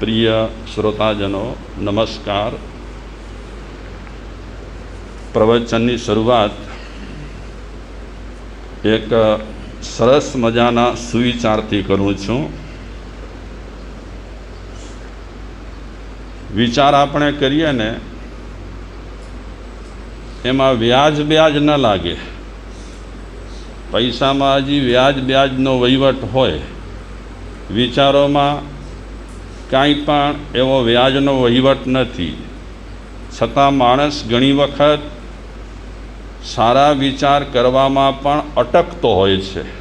પ્રિય શ્રોતાજનો, નમસ્કાર. પ્રવચનની શરૂઆત એક સરસ મજાના સુવિચારથી કરું છું. વિચાર આપણે કરીએ ને, એમાં વ્યાજ બ્યાજ ન લાગે. પૈસામાં હજી વ્યાજ બ્યાજનો વહીવટ હોય. વિચારોમાં કાંઈ પણ એવો વ્યાજનો વહીવટ નથી. છતાં માણસ ઘણી વખત સારા વિચાર કરવામાં પણ અટકતો હોય છે.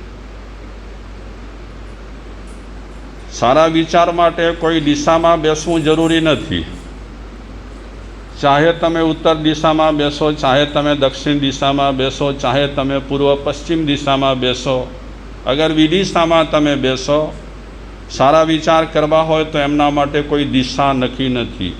સારા વિચાર માટે કોઈ દિશામાં બેસવું જરૂરી નથી. ચાહે તમે ઉત્તર દિશામાં બેસો, ચાહે તમે દક્ષિણ દિશામાં બેસો, ચાહે તમે પૂર્વ પશ્ચિમ દિશામાં બેસો, અગર વિદિશામાં તમે બેસો સારા વિચાર કરવા હોય તો એમના માટે કોઈ દિશા નક્કી નથી.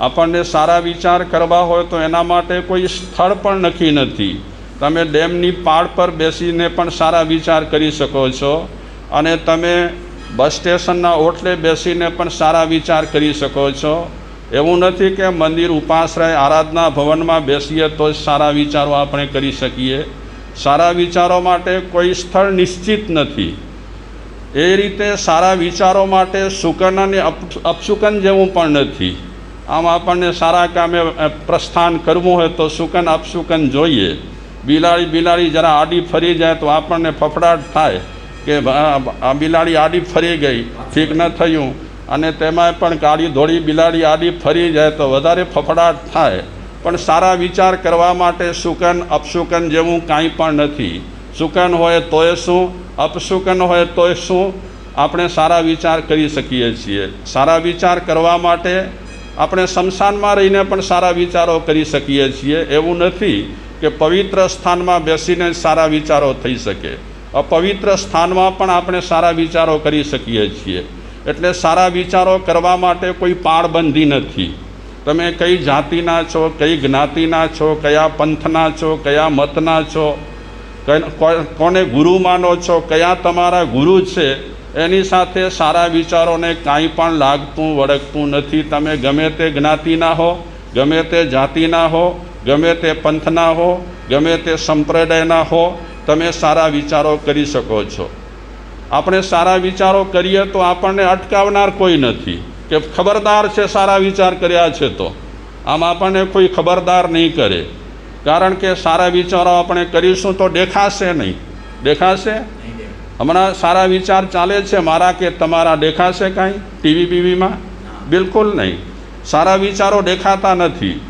આપણને સારા વિચાર કરવા હોય તો એના માટે કોઈ સ્થળ પણ નક્કી નથી. તમે ડેમની પાળ પર બેસીને પણ સારા વિચાર કરી શકો છો અને તમે બસ સ્ટેશનના ઓટલે બેસીને પણ સારા વિચાર કરી શકો છો. એવું નથી કે મંદિર ઉપાશ્રય આરાધના ભવનમાં બેસીએ તો જ સારા વિચારો આપણે કરી શકીએ. સારા વિચારો માટે કોઈ સ્થળ નિશ્ચિત નથી. એ રીતે સારા વિચારો માટે સુકન અને અપશુકન જેવું પણ નથી. આમ આપણને સારા કામે પ્રસ્થાન કરવું હોય તો સુકન અપશુકન જોઈએ. બિલાડી બિલાડી જરા આડી ફરી જાય તો આપણને ફફડાટ થાય કે, આ બિલાડી આડી ફરી ગઈ, ઠીક ન થયું. અને તેમાં પણ કાળી ધોળી બિલાડી આડી ફરી જાય તો વધારે ફફડાટ થાય. પણ સારા વિચાર કરવા માટે સુકન અપશુકન જેવું કાંઈ પણ નથી. સુકન હોય તોય શું? અપશુકન હોય તોય શું? આપણે સારા વિચાર કરી શકીએ છીએ. સારા વિચાર કરવા માટે આપણે શમશાનમાં રહીને પણ સારા વિચારો કરી શકીએ છીએ. એવું નથી કે પવિત્ર સ્થાનમાં બેસીને સારા વિચારો થઈ શકે. અપવિત્ર સ્થાનમાં પણ આપણે સારા વિચારો કરી શકીએ છીએ. એટલે સારા વિચારો કરવા માટે કોઈ પાળબંધી નથી. તમે કઈ જાતિના છો, કઈ જ્ઞાતિના છો, કયા પંથના છો, કયા મતના છો? કોને ગુરુ માનો છો? કયા તમારા ગુરુ છે? એની સાથે સારા વિચારોને કાંઈ પણ લાગતું વળગતું નથી. તમે ગમે તે જ્ઞાતિના હો, ગમે તે જાતિના હો, ગમે તે પંથના હો, ગમે તે સંપ્રદાયના હો, તમે સારા વિચારો કરી શકો છો. આપણે સારા વિચારો કરીએ તો આપણને અટકાવનાર કોઈ નથી. કે ખબરદાર છે, સારા વિચાર કર્યા છે તો. આમ આપણને કોઈ ખબરદાર નહીં કરે. કારણ કે સારા વિચારો આપણે કરીશું તો દેખાશે નહીં. દેખાશે? હમણાં સારા વિચાર ચાલે છે મારા કે તમારા દેખાશે કાંઈ ટીવી બીવીમાં? બિલકુલ નહીં. સારા વિચારો દેખાતા નથી.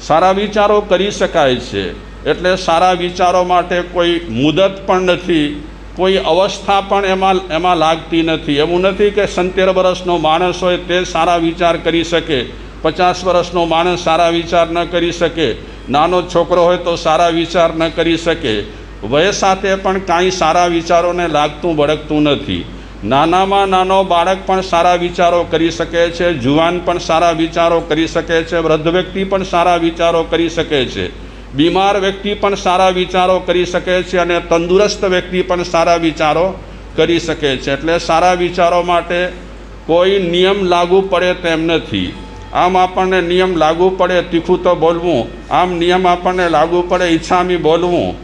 સારા વિચારો કરી શકાય છે. એટલે સારા વિચારો માટે કોઈ મુદત પણ નથી. કોઈ અવસ્થા પણ એમાં એમાં લાગતી નથી. એવું નથી કે સંતેર વર્ષનો માણસ હોય તે સારા વિચાર કરી શકે. પચાસ વર્ષનો માણસ સારા વિચાર ન કરી શકે, નાનો છોકરો હોય તો સારા વિચાર ન કરી શકે. વય સાથે પણ કાંઈ સારા વિચારોને લાગતું ભડકતું નથી. નાનામાં નાનો બાળક પણ સારા વિચારો કરી શકે છે, જુવાન પણ સારા વિચારો કરી શકે છે, વૃદ્ધ વ્યક્તિ પણ સારા વિચારો કરી શકે છે. બીમાર વ્યક્તિ પણ સારા વિચારો કરી શકે છે અને તંદુરસ્ત વ્યક્તિ પણ સારા વિચારો કરી શકે છે. એટલે સારા વિચારો માટે કોઈ નિયમ લાગુ પડે તેમ નથી. આમ આપણને નિયમ લાગુ પડે તીખું તો બોલવું. આમ નિયમ આપણને લાગુ પડે ઈચ્છામી બોલવું.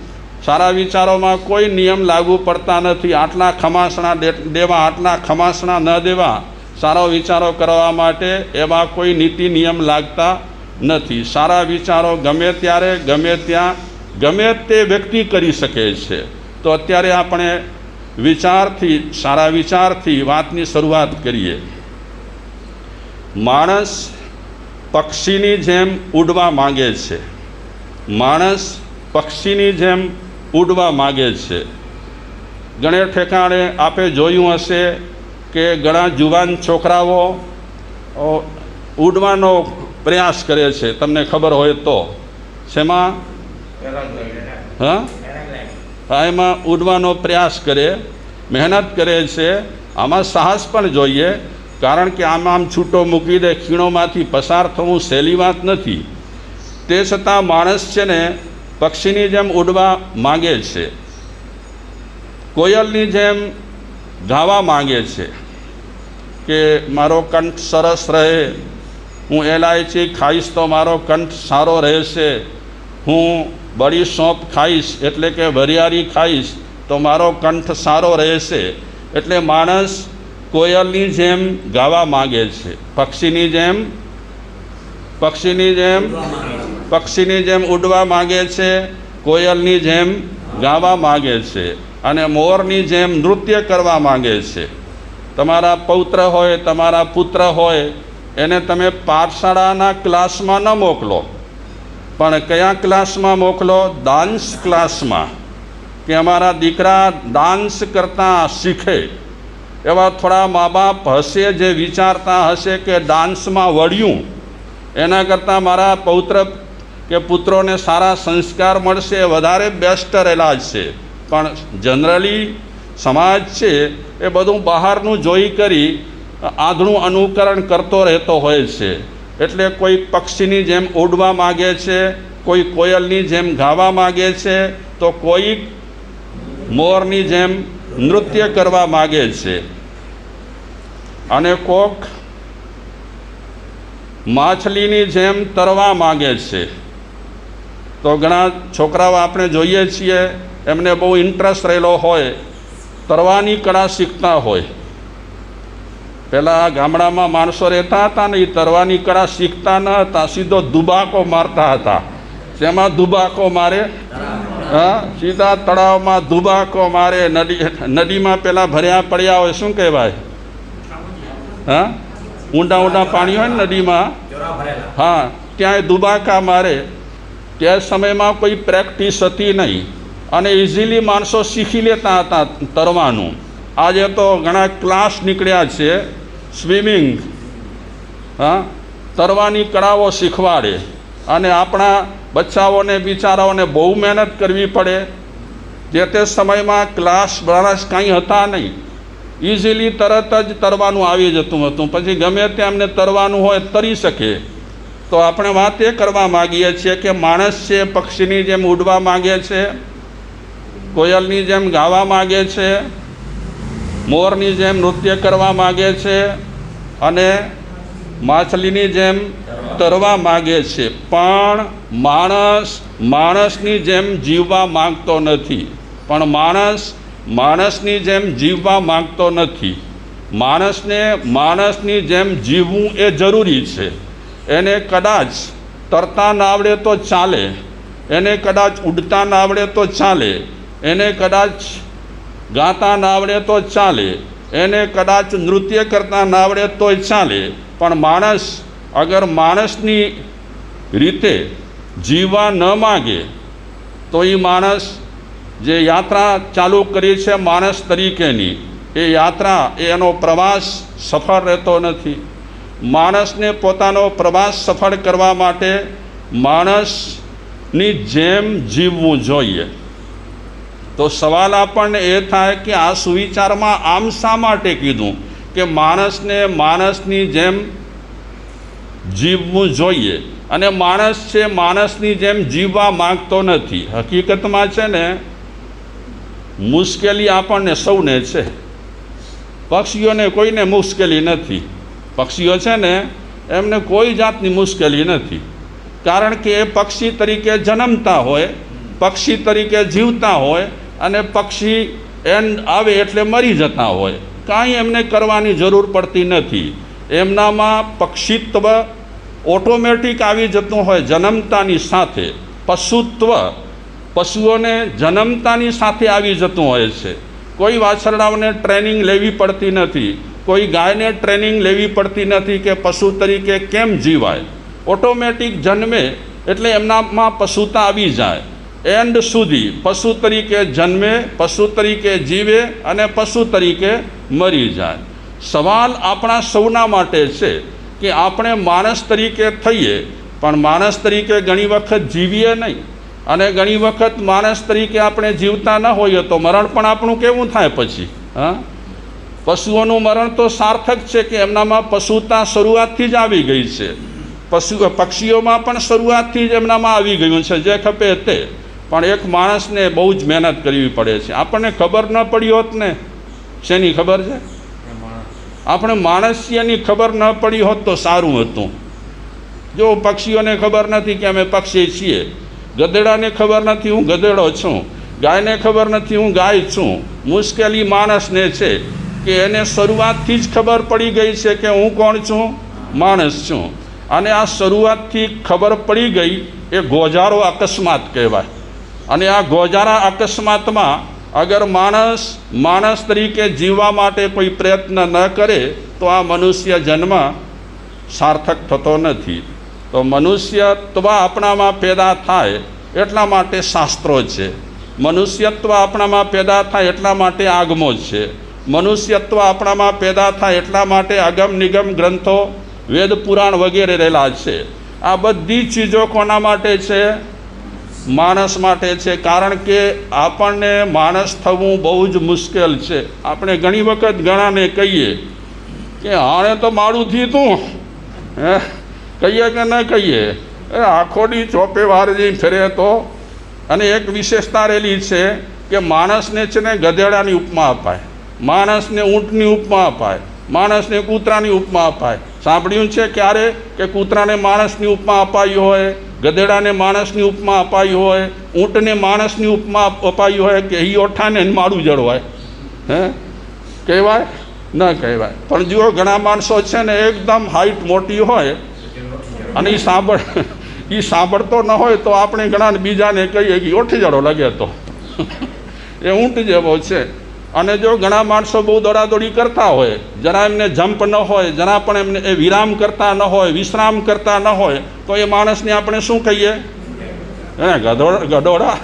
સારા વિચારોમાં કોઈ નિયમ લાગુ પડતા નથી. આટલા ખમાસણા દેવા, આટલા ખમાસણા ન દેવા. સારા વિચારો કરવા માટે એવા કોઈ નીતિ નિયમ લાગતા નથી. સારા વિચારો ગમે ત્યારે, ગમે ત્યાં, ગમે તે વ્યક્તિ કરી શકે છે. તો અત્યારે આપણે વિચારથી, સારા વિચારથી વાતની શરૂઆત કરીએ. માણસ પક્ષીની જેમ ઉડવા માગે છે. માણસ પક્ષીની જેમ ઉડવા માગે છે. ઘણે ઠેકાણે આપે જોયું હશે કે ઘણા જુવાન છોકરાઓ ઉડવાનો પ્રયાસ કરે છે. તમને ખબર હોય તો. શેમાં? હા, એમાં ઉડવાનો પ્રયાસ કરે, મહેનત કરે છે. આમાં સાહસ પણ જોઈએ. કારણ કે આમ આમ છૂટો મૂકી દે, ખીણોમાંથી પસાર થવું સહેલી વાત નથી. તે છતાં માણસ છે ને, પક્ષીની જેમ ઉડવા માગે છે. કોયલની જેમ ગાવા માગે છે કે મારો કંઠ સરસ રહે, હું એલાયચી ખાઈશ તો મારો કંઠ સારો રહેશે. હું બળી સોંપ ખાઈશ એટલે કે વરિયાળી ખાઈશ તો મારો કંઠ સારો રહેશે. એટલે માણસ કોયલની જેમ ગાવા માગે છે. પક્ષીની જેમ પક્ષીની જેમ પક્ષીની જેમ ઉડવા માગે છે, કોયલની જેમ ગાવા માગે છે અને મોરની જેમ નૃત્ય કરવા માગે છે. તમારા પૌત્ર હોય, તમારા પુત્ર હોય, એને તમે પાઠશાળાના ક્લાસમાં ન મોકલો. પણ કયા ક્લાસમાં મોકલો? ડાન્સ ક્લાસમાં. કે અમારા દીકરા ડાન્સ કરતાં શીખે. એવા થોડા મા બાપ હશે જે વિચારતા હશે કે ડાન્સમાં વળ્યું. એના કરતાં મારા પૌત્ર કે પુત્રોને સારા સંસ્કાર મળશે, વધારે બેસ્ટ રહેલા છે. પણ જનરલી સમાજ છે એ બધું બહારનું જોઈ કરી આંધળું અનુકરણ કરતો રહેતો હોય છે. એટલે કોઈ પક્ષીની જેમ ઉડવા માગે છે, કોઈ કોયલની જેમ ગાવા માગે છે, તો કોઈ મોરની જેમ નૃત્ય કરવા માગે છે. અને કોક માછલીની જેમ તરવા માગે છે. તો ઘણા છોકરાઓ આપણે જોઈએ છીએ, એમને બહુ ઇન્ટરેસ્ટ રહેલો હોય, તરવાની કળા શીખતા હોય. પહેલાં ગામડામાં માણસો રહેતા હતા ને એ તરવાની કળા શીખતા ન હતા, સીધો દુબાકો મારતા હતા. જેમાં દુબાકો મારે? હા? સીધા તળાવમાં દુબાકો મારે, નદી નદીમાં પેલા ભર્યા પડ્યા હોય, શું કહેવાય? હા? ઊંડા ઊંડા પાણી હોય ને નદીમાં, હા, ત્યાં દુબાકા મારે. તે સમયમાં કોઈ પ્રેક્ટિસ હતી નહીં. અને ઇઝીલી માણસો શીખી લેતા હતા તરવાનું. આજે તો ઘણા ક્લાસ નીકળ્યા છે સ્વિમિંગ હા, તરવાની કળાઓ શીખવાડે. અને આપણા બચ્ચાઓને, બિચારાઓને બહુ મહેનત કરવી પડે. જે તે સમયમાં ક્લાસ બ્રાસ કાંઈ હતા નહીં. ઇઝીલી તરત જ તરવાનું આવી જતું હતું. પછી ગમે તે એમને તરવાનું હોય તરી શકે. તો આપણે વાત એ કરવા માગીએ છીએ કે માણસ છે, પક્ષીની જેમ ઉડવા માગે છે, કોયલની જેમ ગાવા માગે છે, મોરની જેમ નૃત્ય કરવા માગે છે અને માછલીની જેમ તરવા માગે છે. પણ માણસ, માણસની જેમ જીવવા માગતો નથી. પણ માણસ માણસની જેમ જીવવા માગતો નથી. માણસને માણસની જેમ જીવવું એ જરૂરી છે. એને કદાચ તરતા ના આવડે તો ચાલે. એને કદાચ ઉડતા ના આવડે તો ચાલે. એને કદાચ ગાતા ના આવડે તો ચાલે. એને કદાચ નૃત્ય કરતા ના આવડે તોય ચાલે. પણ માણસ અગર માણસની રીતે જીવવા ન માગે, તો એ માણસ જે યાત્રા ચાલુ કરી છે માણસ તરીકેની, એ યાત્રા એનો પ્રવાસ સફળ રહેતો નથી. માણસને પોતાનો પ્રવાસ સફળ કરવા માટે માણસની જેમ જીવવું જોઈએ. તો સવાલ આપણને એ થાય કે આ સુવિચારમાં આમ શા માટે કીધું કે માણસને માણસની જેમ જીવવું જોઈએ? અને માણસ છે માણસની જેમ જીવવા માગતો નથી. હકીકતમાં છે ને મુશ્કેલી આપણને સૌને છે. પક્ષીઓને કોઈને મુશ્કેલી નથી. પક્ષીઓ છે ને, એમને કોઈ જાતની મુશ્કેલી નથી. કારણ કે એ પક્ષી તરીકે જન્મતા હોય, પક્ષી તરીકે જીવતા હોય, અને પક્ષી એન્ડ આવે એટલે મરી જતા હોય. કાંઈ એમને કરવાની જરૂર પડતી નથી. એમનામાં પક્ષીત્વ ઓટોમેટિક આવી જતું હોય જન્મતાની સાથે. પશુત્વ પશુઓને જન્મતાની સાથે આવી જતું હોય છે. કોઈ વાછરડાઓને ટ્રેનિંગ લેવી પડતી નથી. કોઈ ગાયને ટ્રેનિંગ લેવી પડતી નથી કે પશુ તરીકે કેમ જીવાય. ઓટોમેટિક જન્મે એટલે એમનામાં પશુતા આવી જાય. એન્ડ સુધી પશુ તરીકે જન્મે, પશુ તરીકે જીવે અને પશુ તરીકે મરી જાય. સવાલ આપણા સૌના માટે છે કે આપણે માણસ તરીકે થઈએ, પણ માણસ તરીકે ઘણી વખત જીવીએ નહીં. અને ઘણી વખત માણસ તરીકે આપણે જીવતા ન હોઈએ તો મરણ પણ આપણું કેવું થાય પછી, હા? પશુઓનું મરણ તો સાર્થક છે કે એમનામાં પશુતા શરૂઆતથી જ આવી ગઈ છે. પશુ, પક્ષીઓમાં પણ શરૂઆતથી જ એમનામાં આવી ગયું છે, જે ખપે તે. પણ એક માણસને બહુ જ મહેનત કરવી પડે છે. આપણને ખબર ન પડી હોત ને, શેની ખબર છે? આપણે માણસિયાની ખબર ન પડી હોત તો સારું હતું. જો પક્ષીઓને ખબર નથી કે અમે પક્ષી છીએ ગધેડાને ખબર નથી હું ગધેડો છું, ગાયને ખબર નથી હું ગાય છું. મુશ્કેલી માણસને છે કે એને શરૂઆતથી જ ખબર પડી ગઈ છે કે હું કોણ છું? માણસ છું. અને આ શરૂઆતથી ખબર પડી ગઈ એ ગોજારો અકસ્માત કહેવાય. અને આ ગોજારા અકસ્માતમાં અગર માણસ માણસ તરીકે જીવવા માટે કોઈ પ્રયત્ન ન કરે, તો આ મનુષ્ય જન્મ સાર્થક થતો નથી. તો મનુષ્યત્વ આપણામાં પેદા થાય એટલા માટે શાસ્ત્રો છે. મનુષ્યત્વ આપણામાં પેદા થાય એટલા માટે આગમો છે. મનુષ્યત્વ આપણામાં પેદા થાય એટલા માટે અગમ નિગમ ગ્રંથો, વેદ પુરાણ વગેરે રહેલા છે. આ બધી ચીજો કોના માટે છે? માણસ માટે છે. કારણ કે આપણને માણસ થવું બહુ જ મુશ્કેલ છે. આપણે ઘણી વખત ઘણાને કહીએ કે હાણે તો મારું થયું તું. હે? કહીએ કે ન કહીએ? એ આખોડી ચોપે વાર જઈ ફેરે તો. અને એક વિશેષતા રહેલી છે કે માણસને છે ને ગધેડાની ઉપમા અપાય. માણસને ઊંટની ઉપમા અપાય. માણસને કૂતરાની ઉપમા અપાય. સાંભળ્યું છે ક્યારે કે કૂતરાને માણસની ઉપમા અપાઈ હોય, ગધેડાને માણસની ઉપમા અપાઈ હોય, ઊંટને માણસની ઉપમા અપાઈ હોય કે એ ઓઠાને મારું જળવાય? હે? કહેવાય? ન કહેવાય. પણ જુઓ, ઘણા માણસો છે ને એકદમ હાઈટ મોટી હોય અને એ સાંભળ એ સાંભળતો ન હોય તો આપણે ઘણા બીજાને કહીએ કે ઓઠી જડો લાગે તો. એ ઊંટ જેવો છે. અને જો ઘણા માણસો બહુ દોડાદોડી કરતા હોય, જરા એમને જમ્પ ન હોય, જરા પણ એમને એ વિરામ કરતા ન હોય, વિશ્રામ કરતા ન હોય, તો એ માણસને આપણે શું કહીએ? હે, ગધોડા ગઢોડા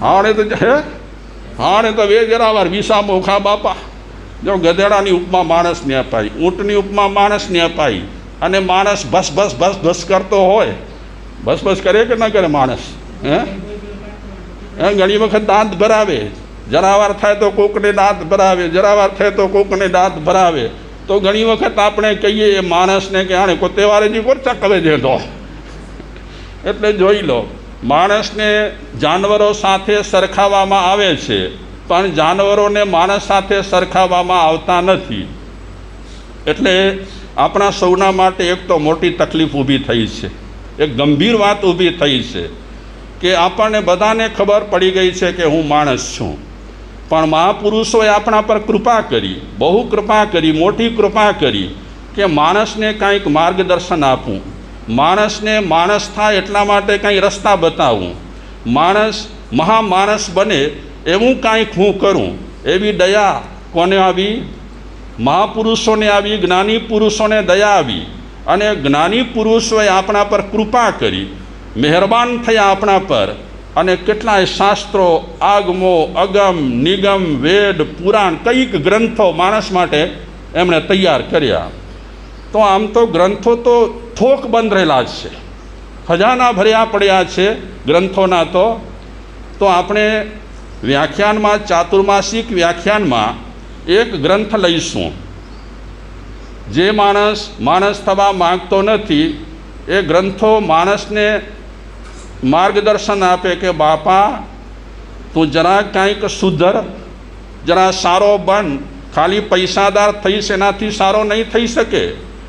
હાણે તો, હે? હાણે તો વે જરા વાર વિસા મોખા બાપા. જો ગધેડાની ઉપમા માણસને અપાઈ, ઊંટની ઉપમા માણસને અપાઈ. અને માણસ બસ બસ બસ બસ કરતો હોય. બસ બસ કરે કે ન કરે માણસ? હે? ઘણી વખત દાંત ભરાવે. જરાવાર થાય તો કોકને દાંત ભરાવે જરાવાર થાય તો કોકને દાંત ભરાવે. તો ઘણી વખત આપણે કહીએ એ માણસને કે આણે કોઈ તહેવારે જી કોર ચકવે દે તો એટલે જોઈ લો, માણસને જાનવરો સાથે સરખાવવામાં આવે છે, પણ જાનવરોને માણસ સાથે સરખાવવામાં આવતા નથી. એટલે આપણા સૌના માટે એક તો મોટી તકલીફ ઊભી થઈ છે. એક ગંભીર વાત ઊભી થઈ છે કે આપણને બધાને ખબર પડી ગઈ છે કે હું માણસ છું. પણ મહાપુરુષોએ આપણા પર કૃપા કરી, બહુ કૃપા કરી, મોટી કૃપા કરી કે માણસને કાંઈક માર્ગદર્શન આપું. માણસને માણસ થાય એટલા માટે કાંઈ રસ્તા બતાવું. માણસ મહામાણસ બને એવું કાંઈક હું કરું. એવી દયા કોને આવી? મહાપુરુષોને આવી, જ્ઞાની પુરુષોને દયા આવી અને જ્ઞાની પુરુષોએ આપણા પર કૃપા કરી, મહેરબાન થયા આપણા પર અને કેટલાય શાસ્ત્રો, આગમો, અગમ, નિગમ, વેદ, પુરાણ, કંઈક ગ્રંથો માણસ માટે એમણે તૈયાર કર્યા. તો આમ તો ગ્રંથો તો થોક બંધ રહેલા જ છે. ખજાના ભર્યા પડ્યા છે ગ્રંથોના તો. તો આપણે વ્યાખ્યાનમાં, ચાતુર્માસિક વ્યાખ્યાનમાં એક ગ્રંથ લઈશું. જે માણસ માણસ થવા માગતો નથી, એ ગ્રંથો માણસને માર્ગદર્શન આપે કે, બાપા, તું જરા કાંઈક સુધર, જરા સારો બન. ખાલી પૈસાદાર થઈશ એનાથી સારો નહીં થઈ શકે.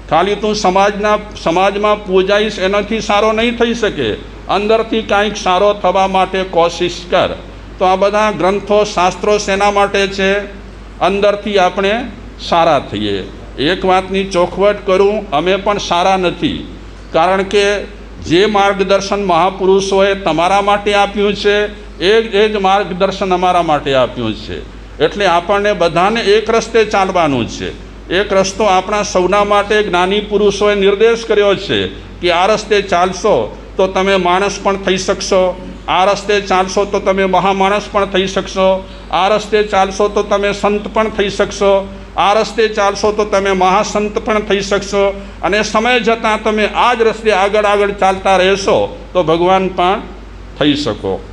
ખાલી તું સમાજના, સમાજમાં પૂજાઈશ એનાથી સારો નહીં થઈ શકે. અંદરથી કાંઈક સારો થવા માટે કોશિશ કર. તો આ બધા ગ્રંથો શાસ્ત્રો શેના માટે છે? અંદરથી આપણે સારા થઈએ. એક વાતની ચોખવટ કરું, અમે પણ સારા નથી. કારણ કે જે માર્ગદર્શન મહાપુરુષોએ તમારા માટે આપ્યું છે, એ એ જ માર્ગદર્શન અમારા માટે આપ્યું છે. એટલે આપણને બધાને એક રસ્તે ચાલવાનું છે. એક રસ્તો આપણા સૌના માટે જ્ઞાની પુરુષોએ નિર્દેશ કર્યો છે કે આ રસ્તે ચાલશો તો તમે માણસ પણ થઈ શકશો. આ રસ્તે ચાલશો તો તમે મહામાણસ પણ થઈ શકશો. આ રસ્તે ચાલશો તો તમે સંત પણ થઈ શકશો. આ રસ્તે ચાલશો તો તમે મહાસંત પણ થઈ શકશો. અને સમય જતાં તમે આ જ રસ્તે આગળ આગળ ચાલતા રહેશો તો ભગવાન પણ થઈ શકો.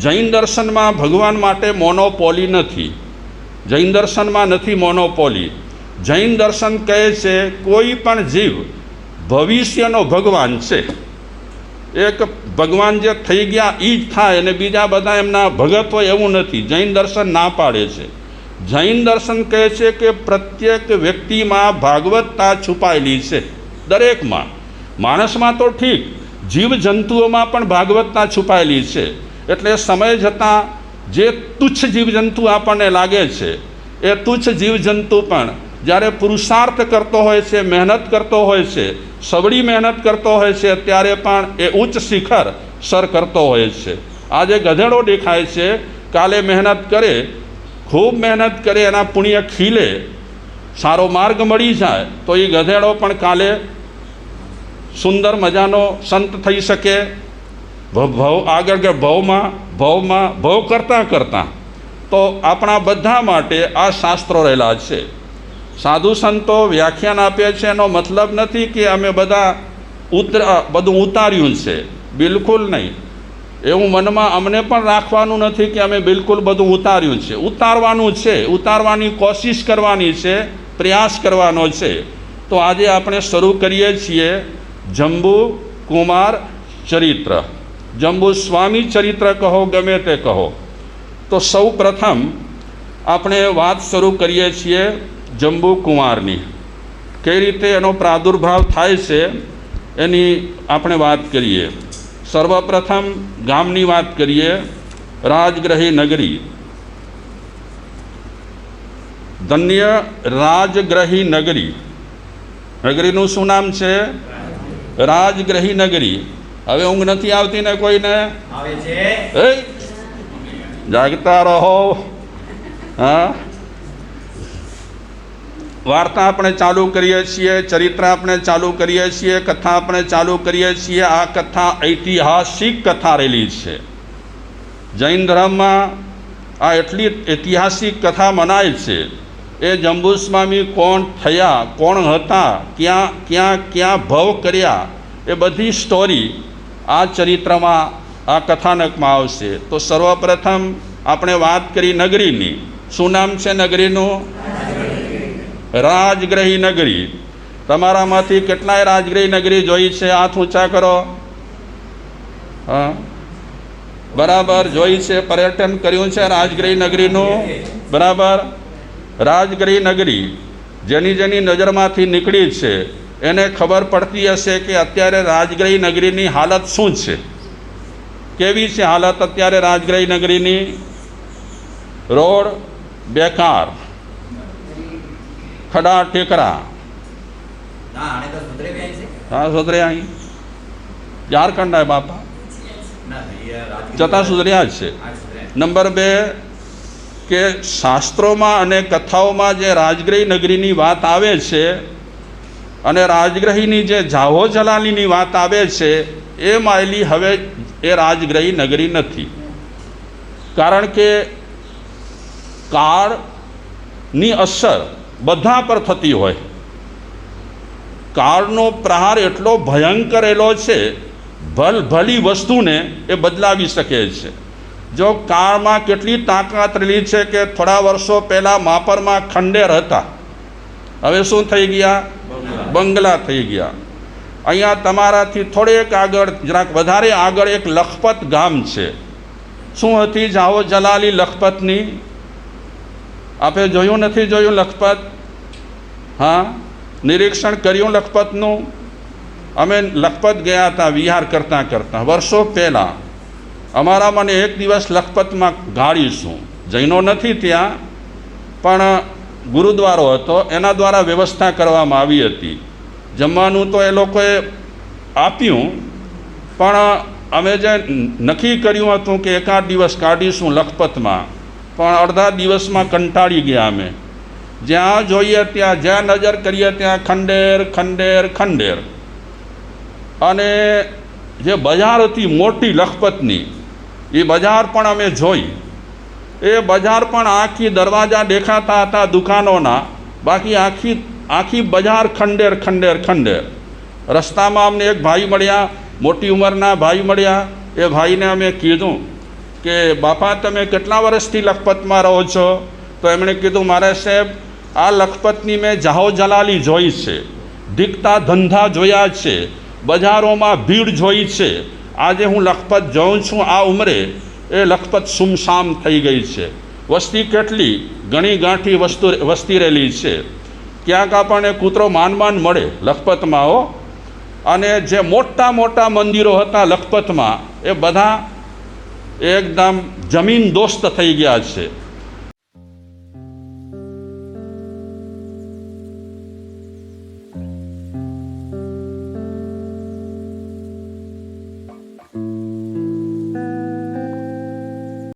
જૈન દર્શનમાં ભગવાન માટે મોનોપોલી નથી. જૈન દર્શનમાં નથી મોનોપોલી. જૈન દર્શન કહે છે, કોઈ પણ જીવ ભવિષ્યનો ભગવાન છે. એક ભગવાન જે થઈ ગયા એ જ થાય અને બીજા બધા એમના ભગત હોય એવું નથી. જૈન દર્શન ના પાડે છે. જૈન દર્શન કહે છે કે પ્રત્યેક વ્યક્તિમાં ભાગવતતા છુપાયેલી છે, દરેકમાં. માણસમાં તો ઠીક, જીવજંતુઓમાં પણ ભાગવતતા છુપાયેલી છે. એટલે સમય જતાં જે તુચ્છ જીવજંતુ આપણને લાગે છે, એ તુચ્છ જીવજંતુ પણ જ્યારે પુરુષાર્થ કરતો હોય છે, મહેનત કરતો હોય છે સબળી મહેનત કરતો હોય છે, ત્યારે પણ એ ઉચ્ચ શિખર સર કરતો હોય છે. આજે ગધેડો દેખાય છે, કાલે મહેનત કરે, ખૂબ મહેનત કરે, એના પુણ્ય ખીલે, સારો માર્ગ મળી જાય, તો એ ગધેડો પણ કાલે સુંદર મજાનો સંત થઈ શકે. ભવ, આગળ કે ભવમાં ભવમાં, ભવ કરતાં કરતાં. તો આપણા બધા માટે આ શાસ્ત્રો રહેલા છે. સાધુ સંતો વ્યાખ્યાન આપે છે, એનો મતલબ નથી કે અમે બધા ઉતર, બધું ઉતાર્યું છે. બિલકુલ નહીં. એવું મનમાં અમને પણ રાખવાનું નથી કે અમે બિલકુલ બધું ઉતાર્યું છે. ઉતારવાનું છે. ઉતારવાની કોશિશ કરવાની છે, પ્રયાસ કરવાનો છે. તો આજે આપણે શરૂ કરીએ છીએ જંબુ કુમાર ચરિત્ર. જંબુ સ્વામી ચરિત્ર કહો, ગમે તે કહો. તો સૌ પ્રથમ આપણે વાત શરૂ કરીએ છીએ જંબુ કુમારની કઈ રીતે એનો પ્રાદુર્ભાવ થાય છે એની આપણે વાત કરીએ. સર્વપ્રથમ ગામની વાત કરીએ રાજગ્રહી નગરી. ધન્ય રાજગ્રહી નગરી. નગરીનું શું નામ છે? રાજગ્રહી નગરી. હવે ઊંઘ નથી આવતી ને કોઈને? જાગતા રહો. હા? વાર્તા આપણે ચાલુ કરીએ છીએ, ચરિત્ર આપણે ચાલુ કરીએ છીએ, કથા આપણે ચાલુ કરીએ છીએ. આ કથા ઐતિહાસિક કથા રહેલી છે. જૈન ધર્મમાં આ એટલી ઐતિહાસિક કથા મનાય છે. એ જંબુસ્વામી કોણ થયા, કોણ હતા, ક્યાં ક્યાં ક્યાં ભવ કર્યા, એ બધી સ્ટોરી આ ચરિત્રમાં આ કથાનકમાં આવશે. તો સર્વપ્રથમ આપણે વાત કરી નગરીની. શું નામ છે નગરીનું? રાજગ્રહી નગરી. તમારામાંથી કેટલાય રાજગ્રહી નગરી જોઈ છે? હાથ ઊંચા કરો. હા. બરાબર, જોઈ છે, પર્યટન કર્યું છે રાજગ્રહી નગરીનું? બરાબર. રાજગ્રહી નગરી જેની જેની નજરમાંથી નીકળી છે, એને ખબર પડતી હશે કે અત્યારે રાજગ્રહી નગરીની હાલત શું છે? કેવી છે હાલત અત્યારે રાજગ્રહી નગરીની? રોડ બેકાર. ખડા ટેકરા હા સુધરે અહીં. ઝારખંડ હે બાપા. જતા સુધર્યા જ છે. નંબર બે કે શાસ્ત્રોમાં અને કથાઓમાં જે રાજગ્રહી નગરીની વાત આવે છે અને રાજગ્રહીની જે જાહો જલાલીની વાત આવે છે એ માયલી હવે એ રાજગ્રહી નગરી નથી. કારણ કે કાળની અસર બધા પર થતી હોય. કાળનો પ્રહાર એટલો ભયંકર એલો છે ભલ ભલી વસ્તુને એ બદલાવી શકે છે. જો કાળમાં કેટલી તાકાત રહેલી છે કે થોડા વર્ષો પહેલાં માપરમાં ખંડેર હતા. હવે શું થઈ ગયા? બંગલા. થઈ ગયા. અહીંયા તમારાથી થોડેક આગળ જરાક વધારે આગળ એક લખપત ગામ છે. શું હતી? જાઓ જલાલી લખપતની. આપે જોયું નથી જોયું લખપત? હા? નિરીક્ષણ કર્યું લખપતનું? અમે લખપત ગયા હતા, વિહાર કરતાં કરતાં. વર્ષો પહેલાં. અમારા મને એક દિવસ લખપતમાં ગાળીશું. જૈનો નથી ત્યાં, પણ ગુરુદ્વારો હતો. એના દ્વારા વ્યવસ્થા કરવામાં આવી હતી. જમવાનું તો એ લોકોએ આપ્યું, પણ અમે જે નક્કી કર્યું હતું કે એકાદ દિવસ કાઢીશું લખપતમાં. પણ અડધા દિવસમાં કંટાળી ગયા અમે. જ્યાં જોઈએ ત્યાં જ્યાં નજર કરીએ ત્યાં ખંડેર ખંડેર ખંડેર. અને જે બજાર હતી મોટી લખપતની, એ બજાર પણ અમે જોઈ. એ બજાર પણ આખી દરવાજા દેખાતા હતા દુકાનોના. બાકી આખી આખી બજાર ખંડેર ખંડેર ખંડેર. રસ્તામાં અમને એક ભાઈ મળ્યા, મોટી ઉંમરના ભાઈ મળ્યા. એ ભાઈને અમે કીધું કે, બાપા, તમે કેટલા વર્ષથી લખપતમાં રહો છો? તો એમણે કીધું મારે સાહેબ, આ લખપતની મેં જાહો જલાલી જોઈ છે. દીકતા ધંધા જોયા છે. બજારોમાં ભીડ જોઈ છે. આજે હું લખપત જોઉં છું, આ ઉંમરે. એ લખપત સુમસામ થઈ ગઈ છે. વસ્તી કેટલી? ઘણી ગાંઠી વસ્તુ વસ્તી રહેલી છે. ક્યાંક આપણને કૂતરો માનમાન મળે લખપતમાં, હો. અને જે મોટા મોટા મંદિરો હતા લખપતમાં, એ બધા એકદમ જમીન દોસ્ત થઈ ગયા છે.